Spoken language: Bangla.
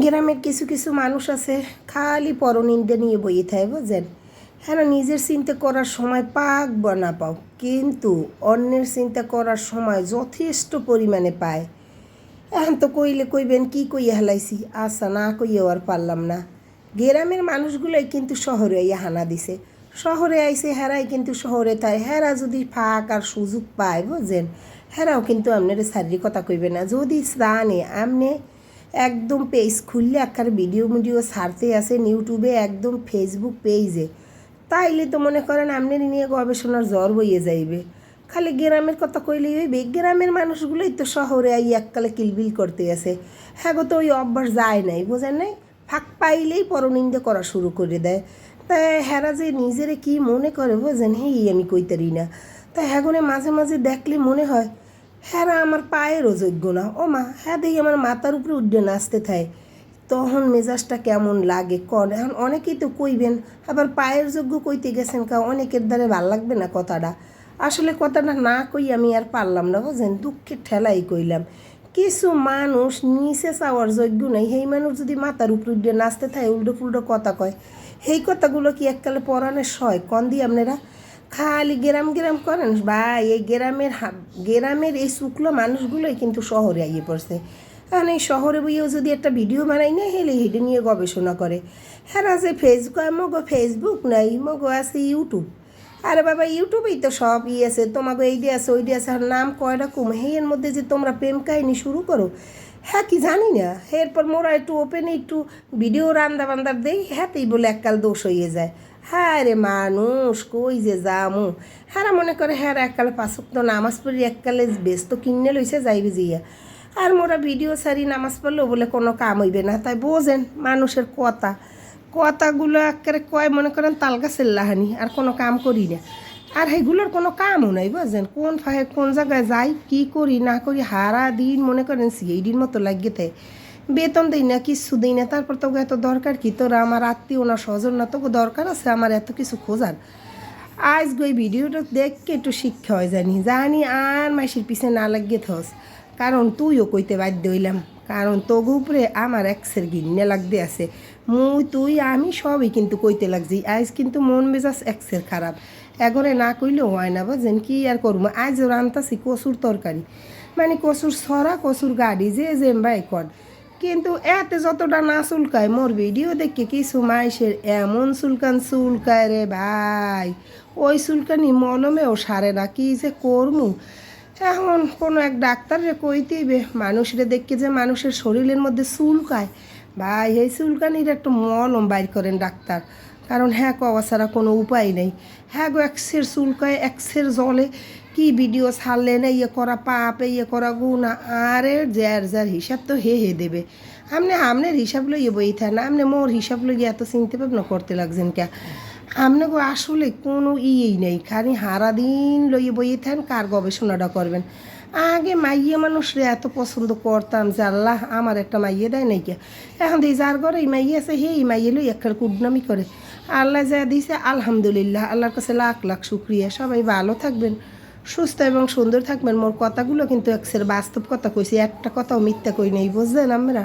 গ্রামের কিছু কিছু মানুষ আছে, খালি পরনিন্দা নিয়ে বইয়ে থাকে, বুঝছেন? হ্যাঁ নিজের চিন্তা করার সময় পাক বা না পাও কিন্তু অন্যের চিন্তা করার সময় যথেষ্ট পরিমাণে পায়। এখন তো কইলে কইবেন, কি কইয়া হেলাইছি? আচ্ছা না কইয়াও আর পারলাম না। গ্রামের মানুষগুলোই কিন্তু শহরে আইয়া হানা দিছে। শহরে আইসে হেরাই কিন্তু শহরে তাই হেরা যদি ফাঁক আর সুযোগ পায়, বুঝছেন? হেরাও কিন্তু আপনার শারীরিকতা কইবে না। যদি জানে আপনি একদম পেজ খুললে একখার ভিডিও মিডিও ছাড়তে আসেন ইউটিউবে একদম ফেসবুক পেজে তাইলে তো মনে করেন আপনি নিয়ে গবেষণার জ্বর বইয়ে যাইবে। খালি গ্রামের কথা কইলেই হইবে, গ্রামের মানুষগুলোই তো শহরে আই এককালে কিলবিল করতে আসে। হ্যাঁ গো, তো ওই অভ্যাস যায় নাই, বোঝেন নাই? ফাঁক পাইলেই পরনিন্দা করা শুরু করে দেয়। তাই হ্যারা যে নিজেরে কি মনে করে, বোঝেন? হেই আমি কইতারি না। তাই হ্যাগনে মাঝে মাঝে দেখলে মনে হয় হ্যাঁ আমার পায়েরও যোগ্য না। ও মা হ্যাঁ দেখি আমার মাথার উপরে উঠে নাচতে থাকে তখন মেজাজটা কেমন লাগে কন? এখন অনেকেই তো কইবেন, আবার পায়ের যোগ্য কইতে গেছেন কা, অনেকের দ্বারে ভালো লাগবে না কথাটা। আসলে কথাটা না কই আমি আর পারলাম না বুঝলেন দুঃখের ঠেলাই কইলাম। কিছু মানুষ নিচে চাওয়ার যোগ্য নাই। সেই মানুষ যদি মাথার উপর উঠে নাচতে থাকে উল্টো ফুল্টো কথা কয়। সেই কথাগুলো কি এককালে পরাণের সয়? কন দি আপনারা? খালি গ্রাম গ্রাম করেন বা এই গ্রামের গ্রামের এই শুক্লো মানুষগুলোই কিন্তু শহরে আইয়ে পড়ছে। কারণ এই শহরে বইয়েও যদি একটা ভিডিও বানাই না, হেলে হেঁটে নিয়ে গবেষণা করে। হ্যাঁ আছে ফেসবুক মগো ফেসবুক নাই মগো আছে ইউটিউব আরে বাবা ইউটিউবেই তো সব ই আছে তোমাকে এই দিয়ে আছে ওই দিয়ে আছে, আর নাম কয় রকম এর মধ্যে যে তোমরা প্রেম কাহিনী শুরু করো হ্যাঁ কি জানি না। এরপর মোরা একটু ওপেনে একটু ভিডিও রান্দা বান্দার দেই হ্যাঁতেই বলে এককাল দোষ হয়ে যায়। হ্যাঁ রে মানুষ, কই যে যামু? হ্যাঁ মনে করে হ্যাঁ এককালে পাঁচক তো নামাজ পড়ি, এককালে ব্যস্ত কিনে লইছে যাইবে যাইয়া। আর মোরা ভিডিও সারি নামাজ পড়লেও বলে কোনো কাম হইবে না। তাই বোঝেন মানুষের কথা। কথাগুলো একেবারে কয়, মনে করেন তাল গাছের লাহানি, আর কোনো কাম করি না। আর সেইগুলোর কোনো কামও নাই, বুঝছেন? কোন ফাহে কোন জায়গায় যাই, কি করি, না করি হারা দিন মনে করেন সেই দিন মতো লাগিয়ে থাকে বেতন দিই না, কিছু দিই না। তারপর তোকে এত দরকার কি? তোরা আমার আত্মীয় না স্বজন না, তোকে দরকার আছে আমার এত কিছু খোঁজার? আজ ওই ভিডিওটা দেখকে একটু শিক্ষা হয় জানি। জানি আর মাসির পিছে না লাগিয়ে থস। কারণ তুইও কইতে বাধ্য হইলাম। কারণ তোগো উপরে আমার এক্সের গিন্নে লাগতে আছে। মুই, তুই, আমি সবই কিন্তু কইতে লাগছি। আজ কিন্তু মন মেজাজ এক্সের খারাপ। এগরে না কইলেও হয় না বুঝছেন, কি আর করব? আজ রান্তাছি কচুর তরকারি। মানে কচুর সরা কচুর গাড়ি, যে জেম বাই কর। কিন্তু এতে যতটা না চুলকায়, মোর ভিডিও দেখে কিছু মাইসের এমন চুলকান চুলকায় রে ভাই। ওই চুলকানি মলমেও সারে না, কি যে করমু? এখন কোনো এক ডাক্তার ডাক্তারে কইতেইবে মানুষরে দেখকে যে মানুষের শরীরের মধ্যে চুলকায়। ভাই, এই চুলকানির একটা মলম বাইর করেন ডাক্তার। কারণ হ্যাঁ কওয়া ছাড়া কোনো উপায় নেই। হ্যাঁ গো এক্সের চুলকায় এক্সের জলে কি ভিডিও ছাড়লে না ইয়ে করা পাপ ইয়ে করা গুণা আরে যার যার হিসাব তো হে হে দেবে। আপনি আপনার হিসাব লইয়ে বই থাকেন আপনি মোর হিসাব লইয়ে এত চিনতে ভাবনা করতে লাগছেন কে আপনি গো আসলে কোনো ইয়েই নেই, খালি হারা দিন লইয়ে বইয়ে থাকেন, কার গবেষণাটা করবেন? আগে মাইয়ে মানুষরে এত পছন্দ করতাম যে আল্লাহ আমার একটা মাইয়ে দেয় নাই কে? এখন দিয়ে যার ঘরে এই মাইয়ে আছে, হে এই মাইয়ে লই একখার কুডনামি করে। আল্লাহ যা দিছে, আলহামদুলিল্লাহ, আল্লাহর কাছে লাখ লাখ শুক্রিয়া, সবাই ভালো থাকবেন। সুস্থ এবং সুন্দর থাকবেন। মোর কথাগুলো কিন্তু এক্সের বাস্তব কথা কইছি। একটা কথাও মিথ্যা কই নেই, বুঝলেন আমরা